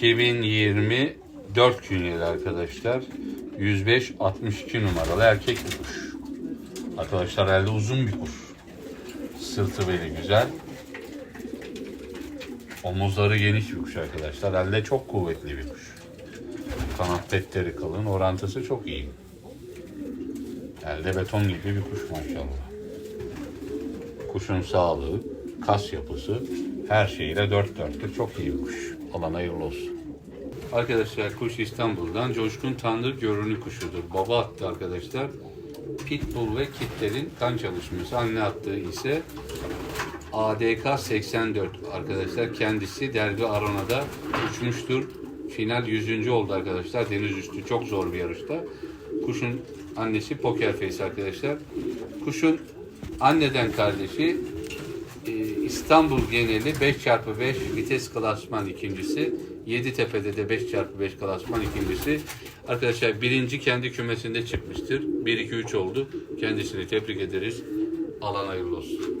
2024 künyeli arkadaşlar. 105-62 numaralı erkek bir kuş. Arkadaşlar elde uzun bir kuş. Sırtı beli güzel. Omuzları geniş bir kuş arkadaşlar. Elde çok kuvvetli bir kuş. Kanat petleri kalın. Orantısı çok iyi. Elde beton gibi bir kuş maşallah. Kuşun sağlığı, kas yapısı her şeyle dört dörtlük çok iyi bir kuş. Alan hayırlı olsun. Arkadaşlar kuş İstanbul'dan Coşkun Tanrı görünü kuşudur. Baba attı arkadaşlar. Pitbull ve kitlerin kan çalışması. Anne attığı ise ADK 84 arkadaşlar. Kendisi derbi Arona'da uçmuştur. Final 100. oldu arkadaşlar. Deniz üstü çok zor bir yarışta. Kuşun annesi Poker Face arkadaşlar. Kuşun anneden kardeşi İstanbul geneli 5x5 vites klasman ikincisi. Yeditepe'de de 5x5 klasman ikincisi. Arkadaşlar birinci kendi kümesinde çıkmıştır. 1-2-3 oldu. Kendisini tebrik ederiz. Alan hayırlı olsun.